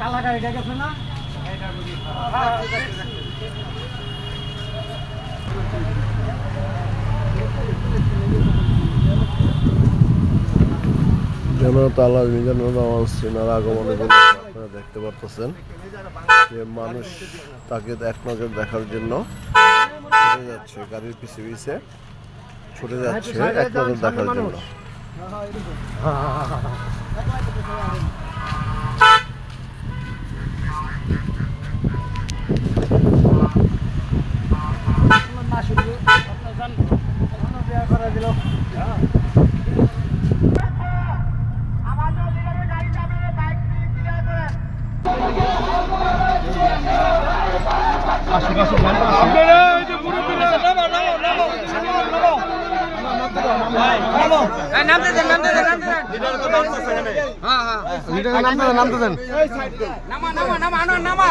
কালা গাড়িটা গেছে না যেন তালা মিজানুর রহমান সিনার আগমনের জন্য আপনারা দেখতে পারতেছেন যে মানুষ তাকে এক নজর দেখার জন্য ছুটে যাচ্ছে গাড়ির পিছে পিছে ছুটে যাচ্ছে এক নজর দেখার জন্য। না আপনার জান করা দিল নামতে দেন নামতে দেন নামতে দেন। হ্যাঁ হ্যাঁ। নামতে দেন নামা নামা নামা নামা নামা।